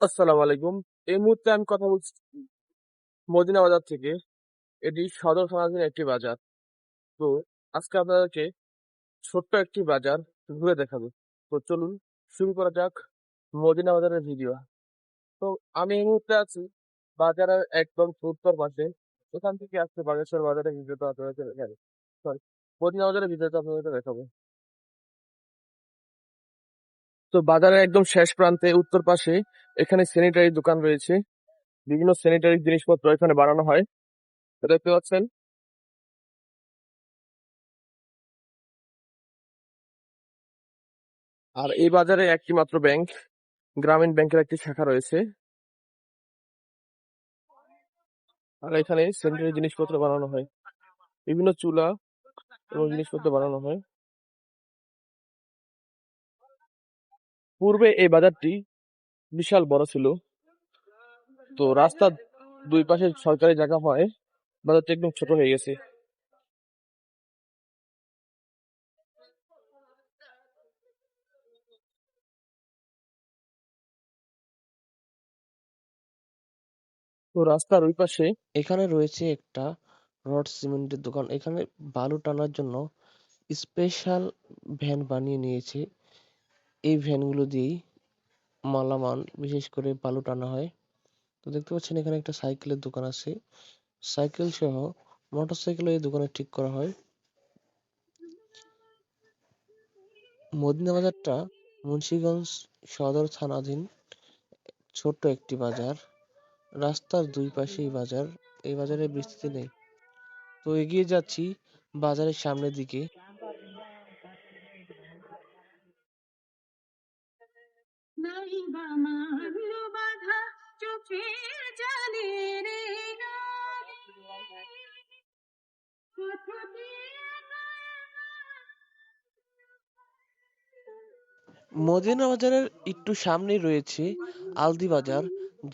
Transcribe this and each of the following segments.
আসসালামু আলাইকুম। এই মুহূর্তে আমি কথা বলছি মদিনা বাজার থেকে। এটি সদর থানাধীন একটি বাজার। তো আজকে আপনাদেরকে ছোট্ট একটি বাজার ঘুরে দেখাবো। তো চলুন শুরু করা যাক মদিনা বাজারের ভিডিও। তো আমি এই মুহূর্তে আছি বাজারের একদম উত্তর পাশে। এখান থেকে আজকে বাগেশ্বর বাজারের ভিডিওটা আপনাদেরকে দেখাবো। সরি, মদিনা বাজারের ভিডিওটা আপনাদেরকে দেখাবো। তো বাজারের একদম শেষ প্রান্তে, উত্তর পাশে, এখানে স্যানিটারি দোকান রয়েছে। বিভিন্ন স্যানিটারি জিনিসপত্র এখানে বানানো হয়। দেখতে পাচ্ছেন? আর এই বাজারে একটি মাত্র ব্যাংক গ্রামীণ ব্যাংকের একটি শাখা রয়েছে। আর এখানে স্যানিটারি জিনিসপত্র বানানো হয়। বিভিন্ন চুলা এবং জিনিসপত্র বানানো হয়। পূর্বে এই বাজারটি বিশাল বড় ছিল। তো রাস্তার দুই পাশে সরকারি জায়গা হয়, বাজারটি একদম ছোট হয়ে গেছে। তো রাস্তার ওই পাশে এখানে রয়েছে একটা রড সিমেন্টের দোকান। এখানে বালু টানার জন্য স্পেশাল ভ্যান বানিয়ে নিয়েছে এই ভ্যানগুলো দিয়েই মালামাল, বিশেষ করে বালু টানা হয়। তো দেখতে পাচ্ছেন এখানে একটা সাইকেলের দোকান আছে। সাইকেল সহ মোটরসাইকেল এই দোকানে ঠিক করা হয়। মদিনা বাজারটা মুন্সিগঞ্জ সদর থানাধীন ছোট্ট একটি বাজার। রাস্তার দুই পাশেই বাজার। এই বাজারে বিস্তৃতি নেই। তো এগিয়ে যাচ্ছি বাজারের সামনের দিকে। মদিনা বাজারের একটু সামনেই রয়েছে আলদি বাজার,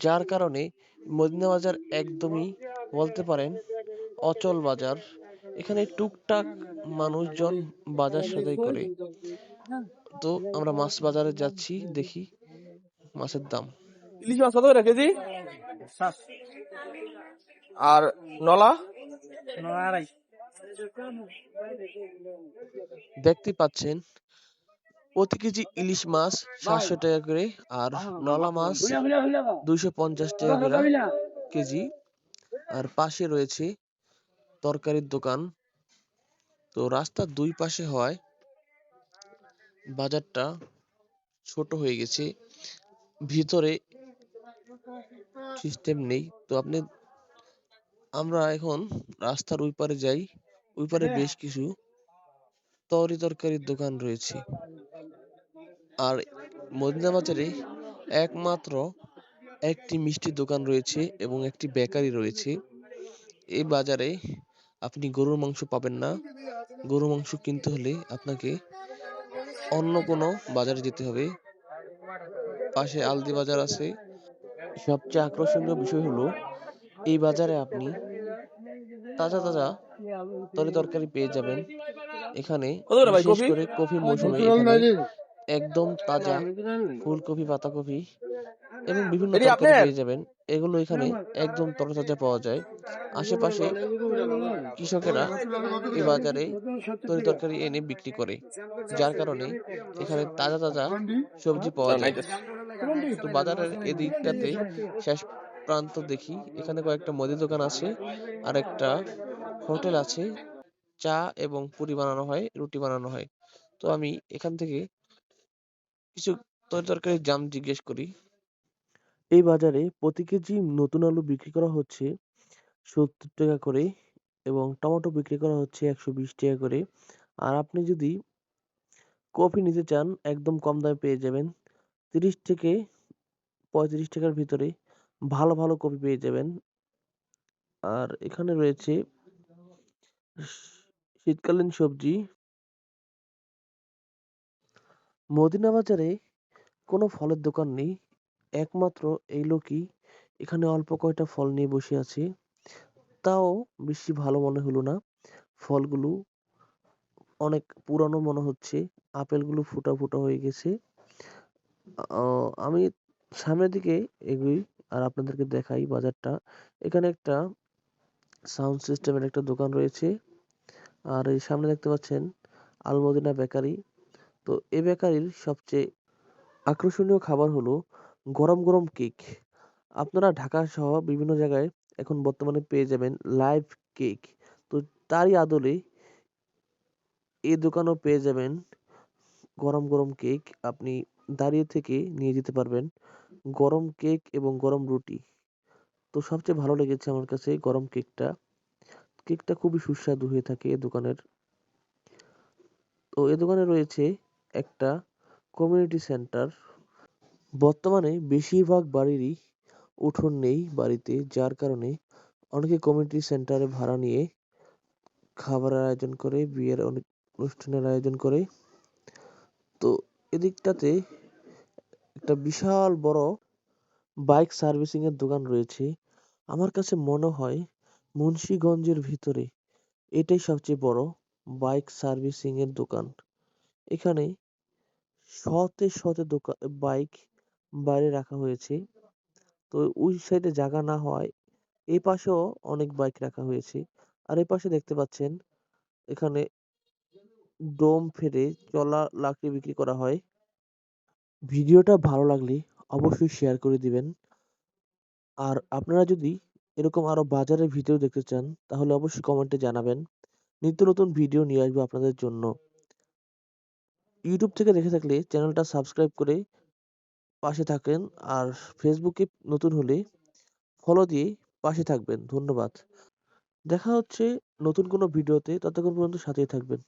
যার কারণে মদিনা বাজার একদমই বলতে পারেন অচল বাজার। এখানে টুকটাক মানুষজন বাজার সদাই করে। তো আমরা মাছ বাজারে যাচ্ছি, দেখি মাছের দাম। ইলিশ মাছ কত করে কেজি? আর নলা? দেখতে পাচ্ছেন প্রতি কেজি ইলিশ মাছ সাতশো টাকা করে আর নলা মাছ দুইশো পঞ্চাশ টাকা করে কেজি। আর পাশে রয়েছে তরকারির দোকান। তো রাস্তার দুই পাশে হয় বাজারটা ছোট হয়ে গেছে। ভিতরে সিস্টেম নেই। তো আপনি, আমরা এখন রাস্তার ওই পারে যাই। ওই পারে বেশ কিছু তরি তরকারির দোকান রয়েছে। আর মদিনা বাজারে একমাত্র একটি মিষ্টি দোকান রয়েছে এবং একটি বেকারি রয়েছে। এই বাজারে আপনি গরুর মাংস পাবেন না। গরুর মাংস কিনতে হলে আপনাকে অন্য কোনো বাজারে যেতে হবে। পাশে আলদি বাজার আছে। সবচেয়ে আকর্ষণীয় বিষয় হলো এই বাজারে আপনি তাজা তাজা তরি তরকারি পেয়ে যাবেন। এখানে বিশেষ করে কফি? মৌসুমে একদম তাজা ফুলকপি পাতাকপি এবং বিভিন্ন তরকারি পেয়ে যাবেন। এগুলো এখানে একদম তরতাজা পাওয়া যায়। আশেপাশে কৃষকেরা এই বাজারে তরি তরকারি এনে বিক্রি করে। যার কারণে এখানে তাজা তাজা সবজি পাওয়া যায়। তো বাজারের এদিকটাতে শেষ প্রান্ত দেখি। এখানে কয়েকটা মুদি দোকান আছে। আর একটা হোটেল আছে। চা এবং পুরি বানানো হয় রুটি বানানো হয়। তো আমি এখান থেকে কিছু তরি তরকারির দাম জিজ্ঞেস করি। এই বাজারে প্রতি কেজি নতুন আলু বিক্রি করা হচ্ছে সত্তর টাকা করে এবং টমেটো বিক্রি করা হচ্ছে একশো বিশ টাকা করে। আর আপনি যদি কফি নিতে চান, একদম কম দামে পেয়ে যাবেন। তিরিশ থেকে পঁয়ত্রিশ টাকার ভিতরে ভালো ভালো কফি পেয়ে যাবেন। আর এখানে রয়েছে শীতকালীন সবজি। মদিনা বাজারে কোনো ফলের দোকান নেই। একমাত্র এই লোকই এখানে অল্প কয়টা ফল নিয়ে বসে আছে। তাও বেশি ভালো মনে হলো না। ফলগুলো অনেক পুরানো মনে হচ্ছে। আপেলগুলো ফুটা ফুটা হয়ে গেছে। আমি সামনের দিকে এগুই আর আপনাদেরকে দেখাই বাজারটা। এখানে একটা সাউন্ড সিস্টেমের একটা দোকান রয়েছে। আর এই সামনে দেখতে পাচ্ছেন আলমদিনা বেকারি। তো এই বেকারির সবচেয়ে আকর্ষণীয় খাবার হলো গরম গরম কেক। আপনারা ঢাকা সহ বিভিন্ন জায়গায় এখন বর্তমানে পেয়ে যাবেন লাইভ কেক। তো তারই আদলে এই দোকানেও পেয়ে যাবেন গরম গরম কেক। আপনি দাঁড়িয়ে থেকে নিয়ে যেতে পারবেন গরম কেক এবং গরম রুটি। তো সবচেয়ে ভালো লেগেছে আমার কাছে গরম কেকটা। কেকটা খুবই সুস্বাদু হয়ে থাকে এ দোকানের। তো এ দোকানে রয়েছে একটা কমিউনিটি সেন্টার বর্তমানে বেশিরভাগ বাড়িরই উঠোন নেই বাড়িতে, যার কারণে অনেকে কমিউনিটি সেন্টারে ভাড়া নিয়ে খাবারের আয়োজন করে, বিয়ের অনেক অনুষ্ঠানের আয়োজন করে। তো এদিকটাতে একটা বিশাল বড় বাইক সার্ভিসিং এর দোকান রয়েছে। আমার কাছে মনে হয় মুন্সিগঞ্জের ভিতরে এটাই সবচেয়ে বড় বাইক সার্ভিসিং এর দোকান। এখানে শতে শতে দোকান বাইক বাইরে রাখা হয়েছে। তো ওই সাইডে জায়গা না হওয়ায় এই পাশেও অনেক বাইক রাখা হয়েছে। আর এই পাশে দেখতে পাচ্ছেন, এখানে ডোম ফেলে চলা লাকড়ি বিক্রি করা হয়। ভিডিওটা ভালো লাগলে অবশ্যই শেয়ার করে দিবেন। আর আপনারা যদি এরকম আরও বাজারের ভিডিও দেখতে চান, তাহলে অবশ্যই কমেন্টে জানাবেন। নিত্য নতুন ভিডিও নিয়ে আসব আপনাদের জন্য। ইউটিউব থেকে দেখে থাকলে চ্যানেলটা সাবস্ক্রাইব করে পাশে থাকেন। আর ফেসবুকে নতুন হলে ফলো দিয়ে পাশে থাকবেন। ধন্যবাদ। দেখা হচ্ছে নতুন কোনো ভিডিওতে ততক্ষণ পর্যন্ত সাথেই থাকবেন।